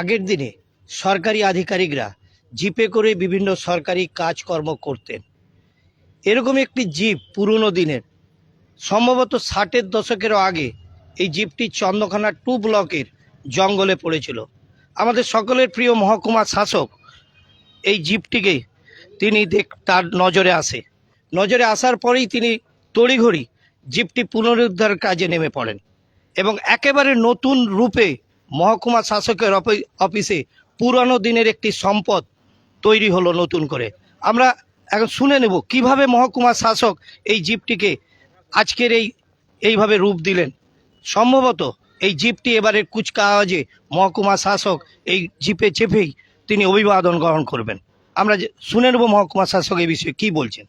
আগের দিনে সরকারি আধিকারিকরা জিপে করে বিভিন্ন সরকারি কাজকর্ম করতেন। এরকম একটি জিপ পুরনো দিনের। সম্ভবত ষাটের দশকেরও আগে এই জিপটি চন্দ্রখানা টু ব্লকের জঙ্গলে পড়েছিল। আমাদের সকলের প্রিয় মহকুমা শাসক এই জিপটিকে তিনি দেখ, তার নজরে আসে। নজরে আসার পরেই তিনি তড়িঘড়ি জিপটি পুনরুদ্ধার কাজে নেমে পড়েন এবং একেবারে নতুন রূপে মহকুমা শাসকের অফি- অফিসে পুরানো দিনের একটি সম্পদ তৈরি হলো নতুন করে। আমরা এখন শুনে নেব কীভাবে মহকুমা শাসক এই জিপটিকে আজকের এই এইভাবে রূপ দিলেন। সম্ভবত এই জিপটি এবারের কুচকাওয়াজে মহকুমা শাসক এই জিপে চেপেই তিনি অভিবাদন গ্রহণ করবেন। আমরা শুনে নেব মহকুমা শাসক এই বিষয়ে কি বলছেন।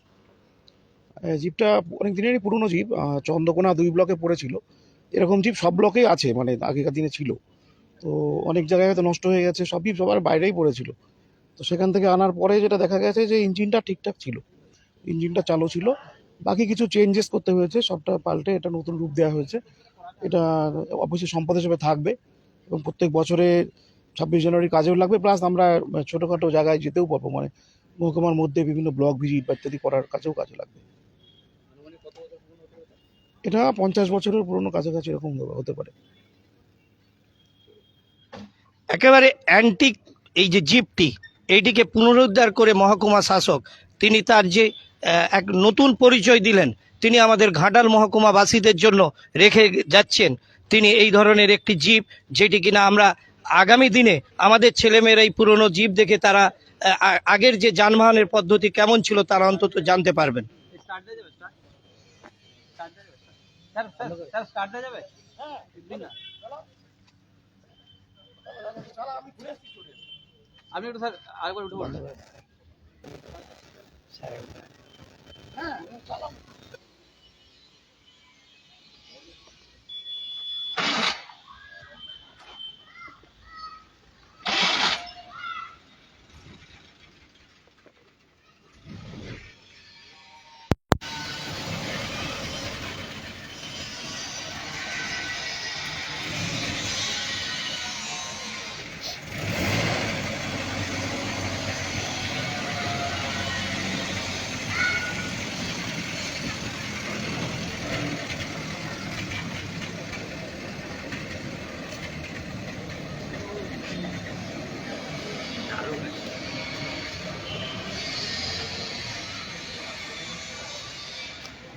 জিপটা অনেক দিনেরই পুরনো জিপ চন্দ্রকোনা দুই ব্লকে পড়েছিল। এরকম জিপ সব ব্লকেই আছে মানে আগেকার দিনে ছিল। তো অনেক জায়গায় হয়তো নষ্ট হয়ে গেছে, সবই সবার বাইরেই পড়েছিল। তো সেখান থেকে আনার পরে যেটা দেখা গেছে যে ইঞ্জিনটা ঠিকঠাক ছিল, ইঞ্জিনটা চালু ছিল। বাকি কিছু চেঞ্জেস করতে হয়েছে, সবটা পাল্টে এটা নতুন রূপ দেওয়া হয়েছে। এটা অবশ্যই সম্পদ হিসেবে থাকবে এবং প্রত্যেক বছরে ছাব্বিশ জানুয়ারি কাজেও লাগবে। প্লাস আমরা ছোটোখাটো জায়গায় যেতেও পারব মানে মহকুমার মধ্যে বিভিন্ন ব্লক ভিজিট বা ইত্যাদি করার কাছেও কাজে লাগবে। এটা পঞ্চাশ বছরের পুরনো কাছাকাছি এরকম হতে পারে। একেবারে অ্যান্টিক এই যে জিপটি এইটিকে পুনরুদ্ধার করে মহকুমা শাসক, তিনি তার যে এক নতুন পরিচয় দিলেন, তিনি আমাদের ঘাটাল মহকুমাবাসীদের জন্য রেখে যাচ্ছেন। তিনি এই ধরনের একটি জিপ যেটি কিনা আমরা আগামী দিনে আমাদের ছেলেমেয়েরা এই পুরনো জিপ দেখে তারা আগের যে যানবাহনের পদ্ধতি কেমন ছিল তারা অন্তত জানতে পারবেন। যাবে হয়ে হয়ে হ্যাঁ আপনি একটু স্যার আরেকবার উঠে পড়ুন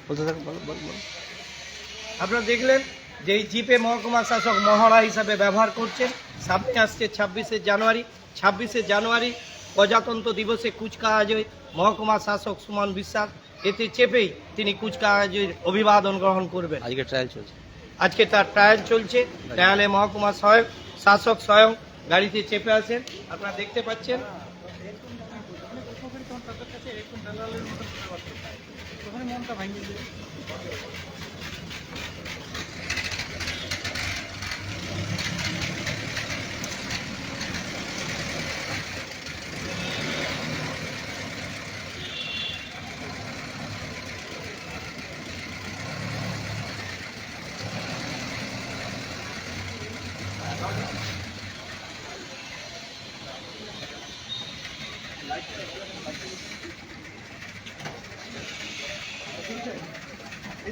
বলতে থাকুন বলো বলো বলো আপনারা দেখলেন যে এই জিপে মহকুমা শাসক মহড়া হিসাবে ব্যবহার করছেন। সামনে আসছে ছাব্বিশে জানুয়ারি। ছাব্বিশে জানুয়ারি প্রজাতন্ত্র দিবসে কুচকাওয়াজে মহকুমা শাসক সুমন বিশ্বাস। এতে চেপেই তিনি কুচকাওয়াজের অভিবাদন গ্রহণ করবেন। আজকে ট্রায়াল চলছে। আজকে তার ট্রায়াল চলছে। ট্রায়ালে মহকুমা স্বয়ং শাসক স্বয়ং গাড়িতে চেপে আছেন। আপনারা দেখতে পাচ্ছেন। এদিকে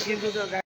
কিন্তু